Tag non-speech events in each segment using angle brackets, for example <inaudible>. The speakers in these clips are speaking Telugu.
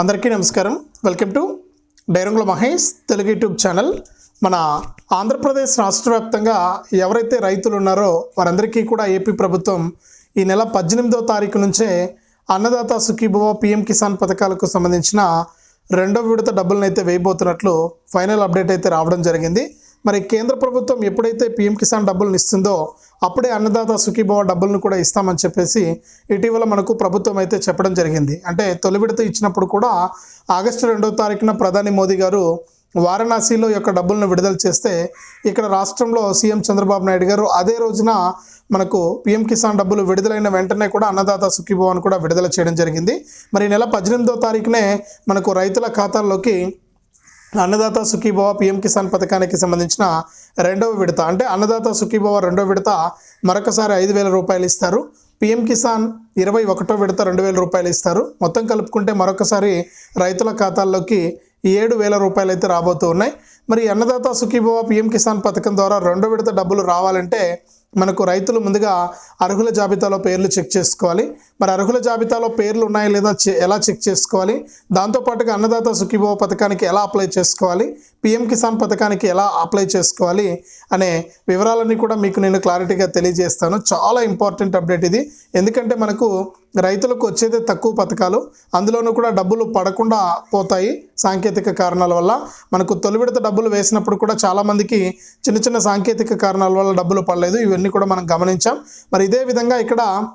అందరికీ నమస్కారం. వెల్కమ్ టు డైరంగుల మహేష్ తెలుగు యూట్యూబ్ ఛానల్. మన ఆంధ్రప్రదేశ్ రాష్ట్ర వ్యాప్తంగా ఎవరైతే రైతులు ఉన్నారో వారందరికీ కూడా ఏపీ ప్రభుత్వం ఈ నెల పద్దెనిమిదో తారీఖు నుంచే అన్నదాత సుఖీభవ పిఎం కిసాన్ పథకాలకు సంబంధించిన రెండో విడత డబ్బులను అయితే వేయబోతున్నట్లు ఫైనల్ అప్డేట్ అయితే రావడం జరిగింది. మరి కేంద్ర ప్రభుత్వం ఎప్పుడైతే పిఎం కిసాన్ డబ్బులను ఇస్తుందో అప్పుడే అన్నదాత సుఖీభవ డబ్బులను కూడా ఇస్తామని చెప్పేసి ఇటీవల మనకు ప్రభుత్వం అయితే చెప్పడం జరిగింది. అంటే తొలి విడత ఇచ్చినప్పుడు కూడా ఆగస్టు రెండవ తారీఖున ప్రధాని మోదీ గారు వారణాసిలో యొక్క డబ్బులను విడుదల చేస్తే ఇక్కడ రాష్ట్రంలో సీఎం చంద్రబాబు నాయుడు గారు అదే రోజున మనకు పిఎం కిసాన్ డబ్బులు విడుదలైన వెంటనే కూడా అన్నదాత సుఖీభవన్ కూడా విడుదల చేయడం జరిగింది. మరి నెల పద్దెనిమిదో తారీఖునే మనకు రైతుల ఖాతాల్లోకి అన్నదాత సుఖీభవ పిఎం కిసాన్ పథకానికి సంబంధించిన రెండవ విడత. అంటే అన్నదాత సుఖీభవ రెండవ విడత మరొకసారి ఐదు వేల రూపాయలు ఇస్తారు. పిఎం కిసాన్ ఇరవై ఒకటో విడత రెండు వేల రూపాయలు ఇస్తారు. మొత్తం కలుపుకుంటే మరొకసారి రైతుల ఖాతాల్లోకి ఏడు వేల రూపాయలు అయితే రాబోతూ ఉన్నాయి. మరి అన్నదాత సుఖీభవ పిఎం కిసాన్ పథకం ద్వారా రెండో విడత డబ్బులు రావాలంటే మనకు రైతులు ముందుగా అర్హుల జాబితాలో పేర్లు చెక్ చేసుకోవాలి. మరి అర్హుల జాబితాలో పేర్లు ఉన్నాయా లేదా చె- ఎలా చెక్ చేసుకోవాలి? దాంతోపాటుగా అన్నదాత సుఖీభవ పథకానికి ఎలా అప్లై చేసుకోవాలి? పిఎం కిసాన్ పథకానికి ఎలా అప్లై చేసుకోవాలి? అనే వివరాలన్నీ కూడా మీకు నేను క్లారిటీగా తెలియజేస్తాను. చాలా ఇంపార్టెంట్ అప్డేట్ ఇది. ఎందుకంటే మనకు రైతులకు వచ్చేదే తక్కువ పథకాలు. అందులోనూ కూడా డబ్బులు పడకుండా పోతాయి సాంకేతిక కారణాల వల్ల. మనకు తొలి విడత డబ్బులు వేసినప్పుడు కూడా చాలామందికి చిన్న చిన్న సాంకేతిక కారణాల వల్ల డబ్బులు పడలేదు. ఇవన్నీ కూడా మనం గమనించాం. మరి ఇదే విధంగా ఇక్కడ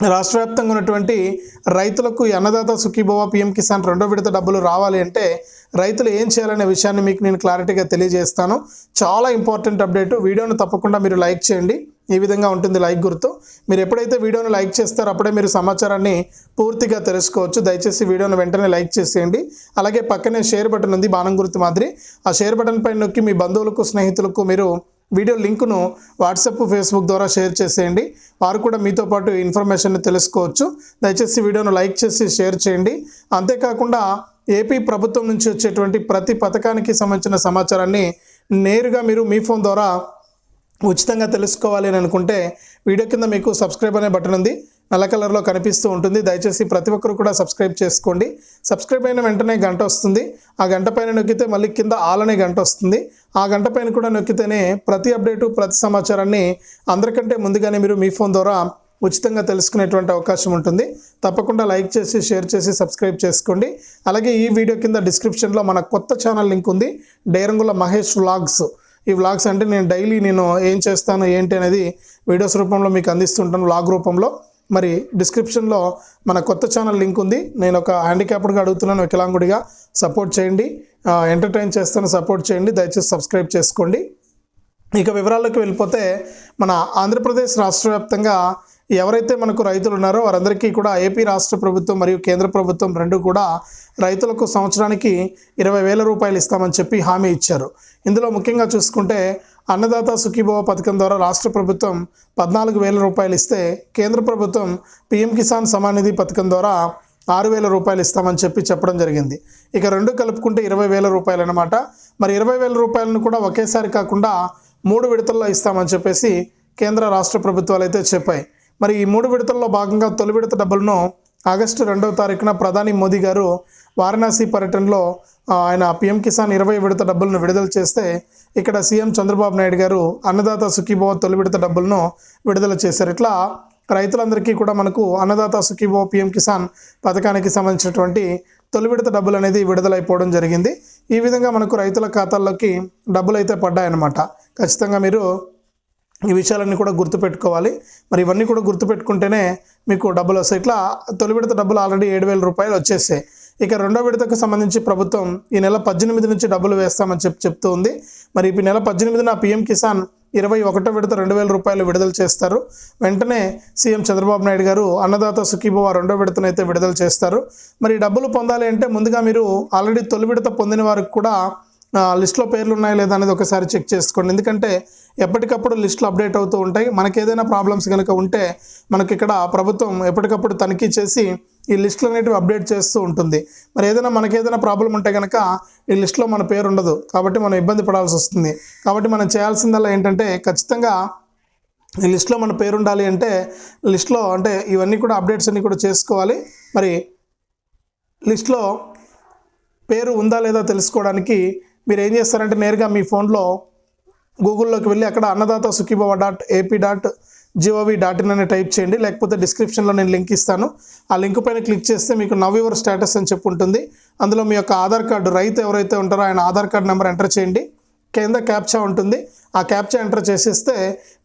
రాష్ట్ర వ్యాప్తంగా ఉన్నటువంటి రైతులకు అన్నదాత సుఖీభవ పిఎం కిసాన్ రెండో విడత డబ్బులు రావాలి అంటే రైతులు ఏం చేయాలనే విషయాన్ని మీకు నేను క్లారిటీగా తెలియజేస్తాను. చాలా ఇంపార్టెంట్ అప్డేట్. వీడియోను తప్పకుండా మీరు లైక్ చేయండి. ఈ విధంగా ఉంటుంది లైక్ గుర్తు. మీరు ఎప్పుడైతే వీడియోను లైక్ చేస్తారో అప్పుడే మీరు సమాచారాన్ని పూర్తిగా తెలుసుకోవచ్చు. దయచేసి వీడియోను వెంటనే లైక్ చేసేయండి. అలాగే పక్కనే షేర్ బటన్ ఉంది బాణం గుర్తు మాదిరి. ఆ షేర్ బటన్ పైన నొక్కి మీ బంధువులకు స్నేహితులకు మీరు వీడియో లింకును వాట్సాప్ ఫేస్బుక్ ద్వారా షేర్ చేసేయండి. వారు కూడా మీతో పాటు ఇన్ఫర్మేషన్ తెలుసుకోవచ్చు. దయచేసి వీడియోను లైక్ చేసి షేర్ చేయండి. అంతేకాకుండా ఏపీ ప్రభుత్వం నుంచి వచ్చేటువంటి ప్రతి పథకానికి సంబంధించిన సమాచారాన్ని నేరుగా మీరు మీ ఫోన్ ద్వారా ఉచితంగా తెలుసుకోవాలి అని అనుకుంటే వీడియో కింద మీకు సబ్స్క్రైబ్ అనే బటన్ ఉంది. నల్ల కలర్లో కనిపిస్తూ ఉంటుంది. దయచేసి ప్రతి ఒక్కరు కూడా సబ్స్క్రైబ్ చేసుకోండి. సబ్స్క్రైబ్ అయిన వెంటనే గంట వస్తుంది. ఆ గంట పైన నొక్కితే మళ్ళీ కింద ఆల్ అనే గంట వస్తుంది. ఆ గంట పైన కూడా నొక్కితేనే ప్రతి అప్డేటు ప్రతి సమాచారాన్ని అందరికంటే ముందుగానే మీరు మీ ఫోన్ ద్వారా ఉచితంగా తెలుసుకునేటువంటి అవకాశం ఉంటుంది. తప్పకుండా లైక్ చేసి షేర్ చేసి సబ్స్క్రైబ్ చేసుకోండి. అలాగే ఈ వీడియో కింద డిస్క్రిప్షన్లో మన కొత్త ఛానల్ లింక్ ఉంది. డేరంగుల మహేష్ వ్లాగ్స్. ఈ వ్లాగ్స్ అంటే నేను డైలీ నేను ఏం చేస్తాను ఏంటి అనేది వీడియోస్ రూపంలో మీకు అందిస్తుంటాను వ్లాగ్ రూపంలో. మరి డిస్క్రిప్షన్లో మన కొత్త ఛానల్ లింక్ ఉంది. నేను ఒక హ్యాండిక్యాప్డ్గా అడుగుతున్నాను వికలాంగుడిగా. సపోర్ట్ చేయండి. ఎంటర్టైన్ చేస్తాను సపోర్ట్ చేయండి. దయచేసి సబ్స్క్రైబ్ చేసుకోండి. ఇక వివరాల్లోకి వెళ్ళిపోతే మన ఆంధ్రప్రదేశ్ రాష్ట్ర వ్యాప్తంగా ఎవరైతే మనకు రైతులు ఉన్నారో వారందరికీ కూడా ఏపీ రాష్ట్ర ప్రభుత్వం మరియు కేంద్ర ప్రభుత్వం రెండు కూడా రైతులకు సంవత్సరానికి ఇరవై వేల రూపాయలు ఇస్తామని చెప్పి హామీ ఇచ్చారు. ఇందులో ముఖ్యంగా చూసుకుంటే అన్నదాత సుఖీభవ పథకం ద్వారా రాష్ట్ర ప్రభుత్వం పద్నాలుగు వేల రూపాయలు ఇస్తే కేంద్ర ప్రభుత్వం పిఎం కిసాన్ సమానిధి పథకం ద్వారా ఆరు వేల రూపాయలు ఇస్తామని చెప్పి చెప్పడం జరిగింది. ఇక రెండు కలుపుకుంటే ఇరవై వేల రూపాయలు అనమాట మరి ఇరవై వేల రూపాయలను కూడా ఒకేసారి కాకుండా మూడు విడతల్లో ఇస్తామని చెప్పేసి కేంద్ర రాష్ట్ర ప్రభుత్వాలు అయితే చెప్పాయి. మరి ఈ మూడు విడతల్లో భాగంగా తొలి విడత డబ్బులను ఆగస్టు రెండవ తారీఖున ప్రధాని మోదీ గారు వారణాసి పర్యటనలో ఆయన పిఎం కిసాన్ ఇరవై విడత డబ్బులను విడుదల చేస్తే ఇక్కడ సీఎం చంద్రబాబు నాయుడు గారు అన్నదాత సుఖీభవ తొలి విడత డబ్బులను విడుదల చేశారు. ఇట్లా రైతులందరికీ కూడా మనకు అన్నదాత సుఖీభవ పిఎం కిసాన్ పథకానికి సంబంధించినటువంటి తొలి విడత డబ్బులు అనేది విడుదలైపోవడం జరిగింది. ఈ విధంగా మనకు రైతుల ఖాతాల్లోకి డబ్బులు అయితే పడ్డాయన్నమాట. ఖచ్చితంగా మీరు ఈ విషయాలన్నీ కూడా గుర్తుపెట్టుకోవాలి. మరి ఇవన్నీ కూడా గుర్తుపెట్టుకుంటేనే మీకు డబ్బులు వస్తాయి. ఇట్లా తొలి విడత డబ్బులు ఆల్రెడీ ఏడు వేల రూపాయలు వచ్చేసాయి ఇక రెండో విడతకు సంబంధించి ప్రభుత్వం ఈ నెల పద్దెనిమిది నుంచి డబ్బులు వేస్తామని చెప్పి చెప్తూ ఉంది. మరి ఈ నెల పద్దెనిమిదిన పిఎం కిసాన్ ఇరవై ఒకటో విడత రెండు వేల రూపాయలు విడుదల చేస్తారు. వెంటనే సీఎం చంద్రబాబు నాయుడు గారు అన్నదాత సుఖీభవ రెండో విడతనైతే విడుదల చేస్తారు. మరి డబ్బులు పొందాలి అంటే ముందుగా మీరు ఆల్రెడీ తొలి విడత పొందిన వారికి కూడా లిస్ట్లో పేర్లు ఉన్నాయా లేదా అనేది ఒకసారి చెక్ చేసుకోండి. ఎందుకంటే ఎప్పటికప్పుడు లిస్టులు అప్డేట్ అవుతూ ఉంటాయి. మనకి ఏదైనా ప్రాబ్లమ్స్ కనుక ఉంటే మనకి ఇక్కడ ప్రభుత్వం ఎప్పటికప్పుడు తనిఖీ చేసి ఈ లిస్టులు అనేటివి అప్డేట్ చేస్తూ ఉంటుంది. మరి ఏదైనా మనకి ఏదైనా ప్రాబ్లం ఉంటే కనుక ఈ లిస్టులో మన పేరు ఉండదు. కాబట్టి మనం ఇబ్బంది పడాల్సి వస్తుంది. కాబట్టి మనం చేయాల్సిందల్లా ఏంటంటే ఖచ్చితంగా ఈ లిస్ట్లో మన పేరు ఉండాలి అంటే లిస్ట్లో అంటే ఇవన్నీ కూడా అప్డేట్స్ అన్నీ కూడా చేసుకోవాలి. మరి లిస్ట్లో పేరు ఉందా లేదా తెలుసుకోవడానికి మీరు ఏం చేస్తారంటే నేరుగా మీ ఫోన్లో గూగుల్లోకి వెళ్ళి అక్కడ Annadata Sukhibhava dot AP dot GOV dot in అని టైప్ చేయండి. లేకపోతే డిస్క్రిప్షన్లో నేను లింక్ ఇస్తాను. ఆ లింక్ పైన క్లిక్ చేస్తే మీకు నవ్ యువర్ స్టేటస్ అని చెప్పి ఉంటుంది. అందులో మీ యొక్క ఆధార్ కార్డు రైతు ఎవరైతే ఉంటారో ఆయన ఆధార్ కార్డు నెంబర్ ఎంటర్ చేయండి. కింద క్యాప్చా ఉంటుంది. ఆ క్యాప్చా ఎంటర్ చేసేస్తే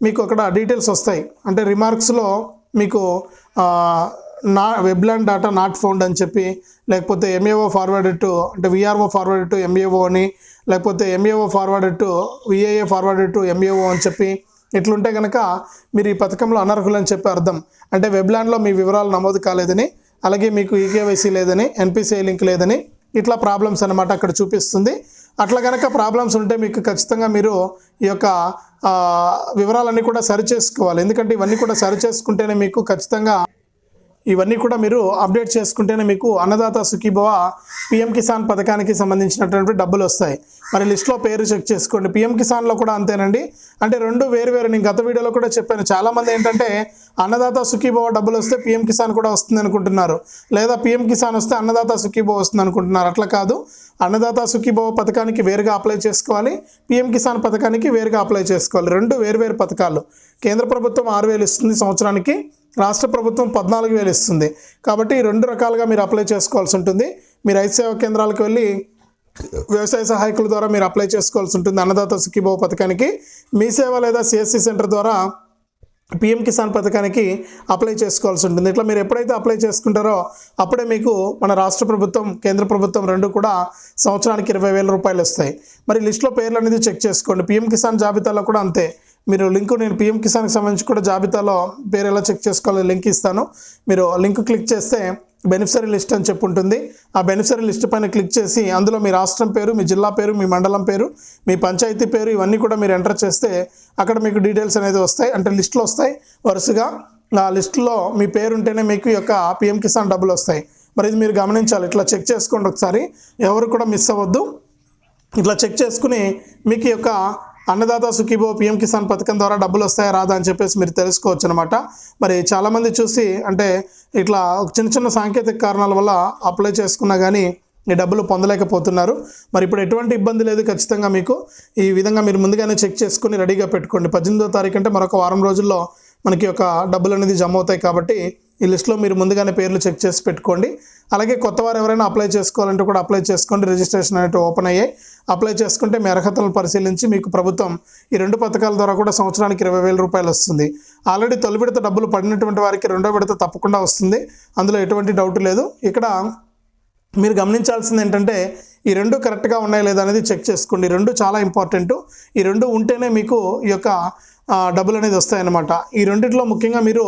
మీకు అక్కడ డీటెయిల్స్ వస్తాయి. అంటే రిమార్క్స్లో మీకు నా వెబ్లాండ్ డాటా నాట్ ఫౌండ్ అని చెప్పి లేకపోతే ఎంఏఓ ఫార్వర్డ్ టు అంటే విఆర్ఓ ఫార్వర్డ్ టు ఎంఏఓ అని లేకపోతే MAO forward to VAA forward to MAO అని చెప్పి ఇట్లుంటే కనుక మీరు ఈ పథకంలో అనర్హులు అని చెప్పి అర్థం. అంటే వెబ్లాండ్లో మీ వివరాలు నమోదు కాలేదని అలాగే మీకు ఈకేవైసీ లేదని ఎన్పిసిఐ లింక్ లేదని ఇట్లా ప్రాబ్లమ్స్ అనమాట అక్కడ చూపిస్తుంది. అట్లా కనుక ప్రాబ్లమ్స్ ఉంటే మీకు ఖచ్చితంగా మీరు ఈ యొక్క వివరాలన్నీ కూడా సరి చేసుకోవాలి. ఎందుకంటే ఇవన్నీ కూడా సరి చేసుకుంటేనే మీకు ఖచ్చితంగా ఇవన్నీ కూడా మీరు అప్డేట్ చేసుకుంటేనే మీకు అన్నదాత సుఖీభవ పిఎం కిసాన్ పథకానికి సంబంధించినటువంటి డబ్బులు వస్తాయి. మరి లిస్ట్లో పేరు చెక్ చేసుకోండి. పిఎం కిసాన్లో కూడా అంతేనండి. అంటే రెండు వేరు వేరు నేను గత వీడియోలో కూడా చెప్పాను. చాలామంది ఏంటంటే అన్నదాత సుఖీభవ డబ్బులు వస్తే పిఎం కిసాన్ కూడా వస్తుంది అనుకుంటున్నారు. లేదా పిఎం కిసాన్ వస్తే అన్నదాత సుఖీభవ వస్తుంది అనుకుంటున్నారు. అట్లా కాదు. అన్నదాత సుఖీభవ పథకానికి వేరుగా అప్లై చేసుకోవాలి. పిఎం కిసాన్ పథకానికి వేరుగా అప్లై చేసుకోవాలి. రెండు వేరు వేరు పథకాలు. కేంద్ర ప్రభుత్వం ఆరు వేలు ఇస్తుంది సంవత్సరానికి. రాష్ట్ర ప్రభుత్వం పద్నాలుగు వేలు ఇస్తుంది. కాబట్టి రెండు రకాలుగా మీరు అప్లై చేసుకోవాల్సి ఉంటుంది. మీరు రైతు సేవా కేంద్రాలకు వెళ్ళి వ్యవసాయ సహాయకుల ద్వారా మీరు అప్లై చేసుకోవాల్సి ఉంటుంది. అన్నదాత సుఖీభావ పథకానికి మీ సేవ లేదా సిఎస్సి సెంటర్ ద్వారా పిఎం కిసాన్ పథకానికి అప్లై చేసుకోవాల్సి ఉంటుంది. ఇట్లా మీరు ఎప్పుడైతే అప్లై చేసుకుంటారో అప్పుడే మీకు మన రాష్ట్ర ప్రభుత్వం కేంద్ర ప్రభుత్వం రెండు కూడా సంవత్సరానికి ఇరవై వేల రూపాయలు వస్తాయి. మరి లిస్ట్లో పేర్లు అనేది చెక్ చేసుకోండి. పిఎం కిసాన్ జాబితాలో కూడా అంతే. మీరు లింక్ నేను పిఎం కిసాన్కి సంబంధించి కూడా జాబితాలో పేరు ఎలా చెక్ చేసుకోవాలో లింక్ ఇస్తాను. మీరు లింక్ క్లిక్ చేస్తే బెనిఫిషరీ లిస్ట్ అని చెప్పి ఉంటుంది ఆ బెనిఫిషరీ లిస్ట్ పైన క్లిక్ చేసి అందులో మీ రాష్ట్రం పేరు మీ జిల్లా పేరు మీ మండలం పేరు మీ పంచాయతీ పేరు ఇవన్నీ కూడా మీరు ఎంటర్ చేస్తే అక్కడ మీకు డీటెయిల్స్ అనేది వస్తాయి. అంటే లిస్టులు వస్తాయి. వరుసగా ఆ లిస్టులో మీ పేరు ఉంటేనే మీకు యొక్క పిఎం కిసాన్ డబ్బులు వస్తాయి. మరి ఇది మీరు గమనించాలి. ఇట్లా చెక్ చేసుకోండి ఒకసారి. ఎవరు కూడా మిస్ అవ్వద్దు. ఇట్లా చెక్ చేసుకుని మీకు యొక్క అన్నదాత సుఖీభో పిఎం కిసాన్ పథకం ద్వారా డబ్బులు వస్తాయా రాదా అని చెప్పేసి మీరు తెలుసుకోవచ్చు అనమాట మరి చాలామంది చూసి అంటే ఇట్లా ఒక చిన్న చిన్న సాంకేతిక కారణాల వల్ల అప్లై చేసుకున్నా కానీ ఈ డబ్బులు పొందలేకపోతున్నారు. మరి ఇప్పుడు ఎటువంటి ఇబ్బంది లేదు ఖచ్చితంగా మీకు. ఈ విధంగా మీరు ముందుగానే చెక్ చేసుకుని రెడీగా పెట్టుకోండి. పద్దెనిమిదో తారీఖు అంటే మరొక వారం రోజుల్లో మనకి ఒక డబ్బులు అనేది జమ అవుతాయి కాబట్టి ఈ లిస్ట్లో మీరు ముందుగానే పేర్లు చెక్ చేసి పెట్టుకోండి. అలాగే కొత్త వారు ఎవరైనా అప్లై చేసుకోవాలంటే కూడా అప్లై చేసుకోండి. రిజిస్ట్రేషన్ అనేవి ఓపెన్ అయ్యాయి. అప్లై చేసుకుంటే మీ అర్హతలను పరిశీలించి మీకు ప్రభుత్వం ఈ రెండు పథకాల ద్వారా కూడా సంవత్సరానికి ఇరవై వేల రూపాయలు వస్తుంది. ఆల్రెడీ తొలి విడత డబ్బులు పడినటువంటి వారికి రెండో విడత తప్పకుండా వస్తుంది. అందులో ఎటువంటి డౌట్ లేదు. ఇక్కడ మీరు గమనించాల్సింది ఏంటంటే ఈ రెండు కరెక్ట్గా ఉన్నాయా లేదా అనేది చెక్ చేసుకోండి. రెండు చాలా ఇంపార్టెంట్. ఈ రెండు ఉంటేనే మీకు ఈ యొక్క డబ్బులు అనేది వస్తాయన్నమాట. ఈ రెండిట్లో ముఖ్యంగా మీరు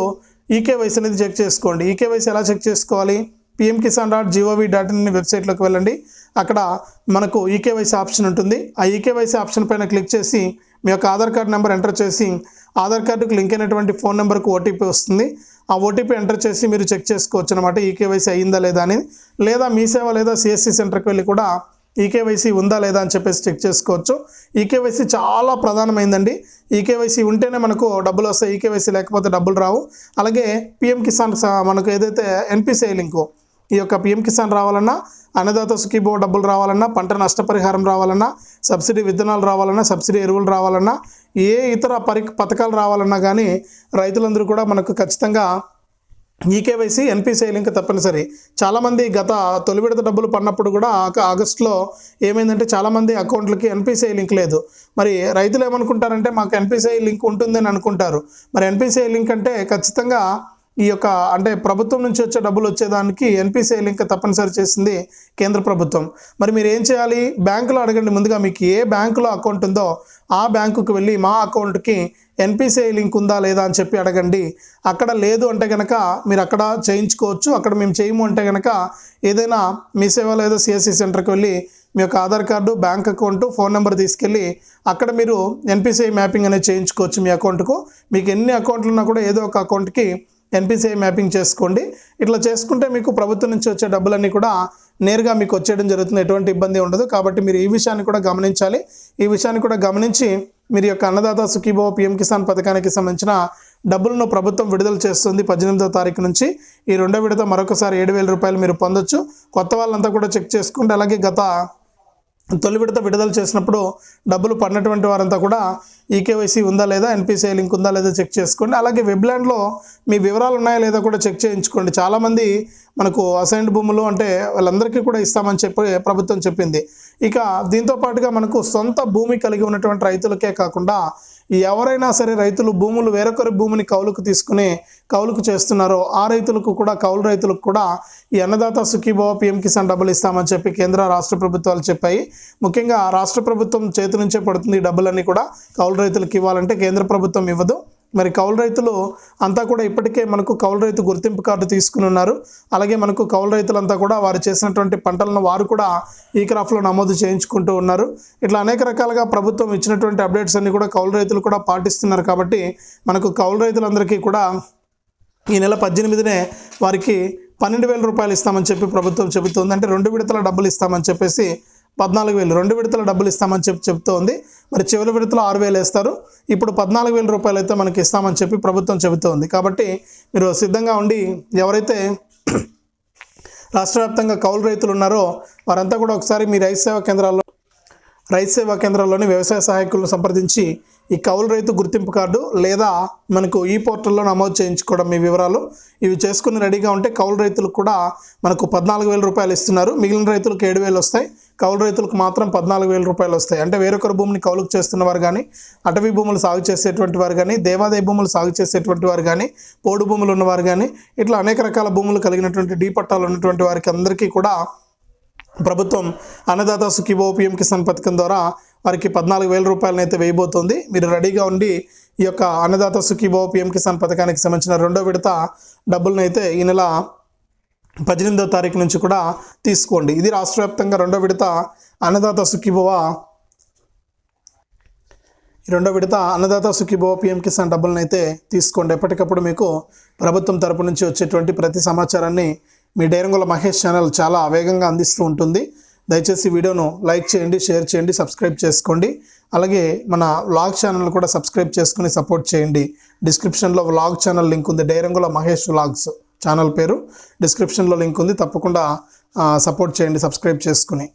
ఈకేవైసీ అనేది చెక్ చేసుకోండి. ఈకేవైసీ ఎలా చెక్ చేసుకోవాలి? PM Kisan dot GOV dot in వెబ్సైట్లోకి వెళ్ళండి. అక్కడ మనకు ఈకేవైసీ ఆప్షన్ ఉంటుంది. ఆ ఈకేవైసీ ఆప్షన్ పైన క్లిక్ చేసి మీ యొక్క ఆధార్ కార్డ్ నెంబర్ ఎంటర్ చేసి ఆధార్ కార్డుకు లింక్ అయినటువంటి ఫోన్ నెంబర్కు ఓటీపీ వస్తుంది. ఆ ఓటీపీ ఎంటర్ చేసి మీరు చెక్ చేసుకోవచ్చు అనమాట ఈకేవైసీ అయ్యిందా లేదా అని. లేదా మీ సేవ లేదా సిఎస్సి సెంటర్కి వెళ్ళి కూడా ఈకేవైసీ ఉందా లేదా అని చెప్పేసి చెక్ చేసుకోవచ్చు. ఈకేవైసీ చాలా ప్రధానమైందండి. ఈకేవైసీ ఉంటేనే మనకు డబ్బులు వస్తాయి. ఈకేవైసీ లేకపోతే డబ్బులు రావు. అలాగే పిఎం కిసాన్ స- మనకు ఏదైతే ఎన్పిసిఐ లింకు ఈ యొక్క పిఎం కిసాన్ రావాలన్నా అన్నదాత సుఖీబో డబ్బులు రావాలన్నా పంట నష్టపరిహారం రావాలన్నా సబ్సిడీ విత్తనాలు రావాలన్నా సబ్సిడీ ఎరువులు రావాలన్నా ఏ ఇతర పరి పథకాలు రావాలన్నా కానీ రైతులందరూ కూడా మనకు ఖచ్చితంగా ఈకేవైసీ ఎన్పిసిఐ లింక్ తప్పనిసరి. చాలామంది గత తొలి విడత డబ్బులు పడినప్పుడు కూడా ఆక- ఆగస్టులో ఏమైందంటే చాలామంది అకౌంట్లకి ఎన్పిసిఐ లింక్ లేదు. మరి రైతులు ఏమనుకుంటారంటే మాకు ఎన్పిసిఐ లింక్ ఉంటుందని అనుకుంటారు. మరి ఎన్పిసిఐ లింక్ అంటే ఖచ్చితంగా ఈ యొక్క అంటే ప్రభుత్వం నుంచి వచ్చే డబ్బులు వచ్చేదానికి ఎన్పిసిఐ లింక్ తప్పనిసరి చేసింది కేంద్ర ప్రభుత్వం. మరి మీరు ఏం చేయాలి? బ్యాంకులో అడగండి ముందుగా మీకు ఏ బ్యాంకులో అకౌంట్ ఉందో ఆ బ్యాంకుకి వెళ్ళి మా అకౌంట్కి ఎన్పిసిఐ లింక్ ఉందా లేదా అని చెప్పి అడగండి. అక్కడ లేదు అంటే కనుక మీరు అక్కడ చేయించుకోవచ్చు. అక్కడ మేము చేయము అంటే కనుక ఏదైనా మీ సేవ లేదా సిఎస్సి సెంటర్కి వెళ్ళి మీ యొక్క Aadhaar card bank account phone number తీసుకెళ్ళి అక్కడ మీరు ఎన్పిసిఐ మ్యాపింగ్ అనేది చేయించుకోవచ్చు మీ అకౌంట్కు. మీకు ఎన్ని అకౌంట్లు ఉన్నా కూడా ఏదో ఒక అకౌంట్కి ఎన్పిసిఐ మ్యాపింగ్ చేసుకోండి. ఇట్లా చేసుకుంటే మీకు ప్రభుత్వం నుంచి వచ్చే డబ్బులన్నీ కూడా నేరుగా మీకు వచ్చేయడం జరుగుతుంది. ఎటువంటి ఇబ్బంది ఉండదు. కాబట్టి మీరు ఈ విషయాన్ని కూడా గమనించాలి. ఈ విషయాన్ని కూడా గమనించి మీరు యొక్క అన్నదాత సుఖీభవ పిఎం కిసాన్ పథకానికి సంబంధించిన డబ్బులను ప్రభుత్వం విడుదల చేస్తుంది పద్దెనిమిదో తారీఖు నుంచి. ఈ రెండో విడత మరొకసారి ఏడు వేల రూపాయలు మీరు పొందొచ్చు. కొత్త వాళ్ళంతా కూడా చెక్ చేసుకోండి అలాగే గత తొలి విడత విడుదల చేసినప్పుడు డబ్బులు పడినటువంటి వారంతా కూడా ఈకేవైసీ ఉందా లేదా ఎన్పిసిఐ లింక్ ఉందా లేదా చెక్ చేసుకోండి. అలాగే వెబ్లాండ్లో మీ వివరాలు ఉన్నాయా లేదా కూడా చెక్ చేయించుకోండి. చాలామంది మనకు అసైన్డ్ భూములు అంటే వాళ్ళందరికీ కూడా ఇస్తామని చెప్పి ప్రభుత్వం చెప్పింది. ఇక దీంతో పాటుగా మనకు సొంత భూమి కలిగి ఉన్నటువంటి రైతులకే కాకుండా ఎవరైనా సరే రైతులు భూములు వేరొకరి భూమిని కౌలుకు తీసుకుని కౌలుకు చేస్తున్నారో ఆ రైతులకు కూడా కౌలు రైతులకు కూడా ఈ అన్నదాత సుఖీభావ పిఎం కిసాన్ డబ్బులు ఇస్తామని చెప్పి కేంద్ర రాష్ట్ర ప్రభుత్వాలు చెప్పాయి. ముఖ్యంగా రాష్ట్ర ప్రభుత్వం చేతి నుంచే పడుతుంది ఈ డబ్బులన్నీ కూడా కౌలు రైతులకు ఇవ్వాలంటే కేంద్ర ప్రభుత్వం ఇవ్వదు. మరి కౌలు రైతులు అంతా కూడా ఇప్పటికే మనకు కౌలు రైతు గుర్తింపు కార్డు తీసుకుని ఉన్నారు. అలాగే మనకు కౌలు రైతులంతా కూడా వారు చేసినటువంటి పంటలను వారు కూడా ఈ క్రాఫ్ట్లో నమోదు చేయించుకుంటూ ఉన్నారు. ఇట్లా అనేక రకాలుగా ప్రభుత్వం ఇచ్చినటువంటి అప్డేట్స్ అన్ని కూడా కౌలు రైతులు కూడా పాటిస్తున్నారు కాబట్టి మనకు కౌలు రైతులందరికీ కూడా ఈ నెల పద్దెనిమిదినే వారికి పన్నెండు వేల రూపాయలు ఇస్తామని చెప్పి ప్రభుత్వం చెబుతుంది. అంటే రెండు విడతల డబ్బులు ఇస్తామని చెప్పేసి పద్నాలుగు వేలు. రెండు విడతల డబ్బులు ఇస్తామని చెప్పి చెబుతోంది మరి చివరి విడతలో ఆరు వేలు వేస్తారు. ఇప్పుడు పద్నాలుగు వేల రూపాయలు అయితే మనకి ఇస్తామని చెప్పి ప్రభుత్వం చెబుతోంది. కాబట్టి మీరు సిద్ధంగా ఉండి ఎవరైతే <clears throat> రాష్ట్ర వ్యాప్తంగా కౌలు రైతులు ఉన్నారో వారంతా కూడా ఒకసారి మీ రైతు సేవా కేంద్రాల్లో రైతు సేవా కేంద్రాల్లోని వ్యవసాయ సహాయకులను సంప్రదించి ఈ కౌలు రైతు గుర్తింపు కార్డు లేదా మనకు ఈ పోర్టల్లో నమోదు చేయించుకోవడం మీ వివరాలు. ఇవి చేసుకుని రెడీగా ఉంటే కౌలు రైతులకు కూడా మనకు పద్నాలుగు వేల రూపాయలు ఇస్తున్నారు. మిగిలిన రైతులకు ఏడు వేలు వస్తాయి. కౌలు రైతులకు మాత్రం పద్నాలుగు వేల రూపాయలు వస్తాయి. అంటే వేరొకరి భూమిని కౌలుకు చేస్తున్న వారు కానీ అటవీ భూములు సాగు చేసేటువంటి వారు కానీ దేవాదాయ భూములు సాగు చేసేటువంటి వారు కానీ పోడు భూములు ఉన్నవారు కానీ ఇట్లా అనేక రకాల భూములు కలిగినటువంటి డీ పట్టాలు ఉన్నటువంటి వారికి అందరికీ కూడా ప్రభుత్వం అన్నదాత సుఖీభో పిఎం కిసాన్ పథకం ద్వారా వారికి పద్నాలుగు వేల రూపాయలను అయితే వేయబోతోంది. మీరు రెడీగా ఉండి ఈ యొక్క అన్నదాత సుఖీభో పిఎం కిసాన్ పథకానికి సంబంధించిన రెండో విడత డబ్బులను అయితే ఈ నెల పద్దెనిమిదో తారీఖు నుంచి కూడా తీసుకోండి. ఇది రాష్ట్ర వ్యాప్తంగా రెండో విడత అన్నదాత సుఖీభవ రెండో విడత అన్నదాత సుఖీభవ పిఎం కిసాన్ డబ్బులను అయితే తీసుకోండి. ఎప్పటికప్పుడు మీకు ప్రభుత్వం తరపు నుంచి వచ్చేటువంటి ప్రతి సమాచారాన్ని మీ డేరంగుల మహేష్ ఛానల్ చాలా వేగంగా అందిస్తూ ఉంటుంది. దయచేసి వీడియోను లైక్ చేయండి షేర్ చేయండి సబ్స్క్రైబ్ చేసుకోండి. అలాగే మన వ్లాగ్ ఛానల్ కూడా సబ్స్క్రైబ్ చేసుకుని సపోర్ట్ చేయండి. డిస్క్రిప్షన్లో వ్లాగ్ ఛానల్ లింక్ ఉంది. డైరంగుల మహేష్ వ్లాగ్స్ ఛానల్ పేరు. డిస్క్రిప్షన్లో లింక్ ఉంది. తప్పకుండా సపోర్ట్ చేయండి సబ్స్క్రైబ్ చేసుకుని.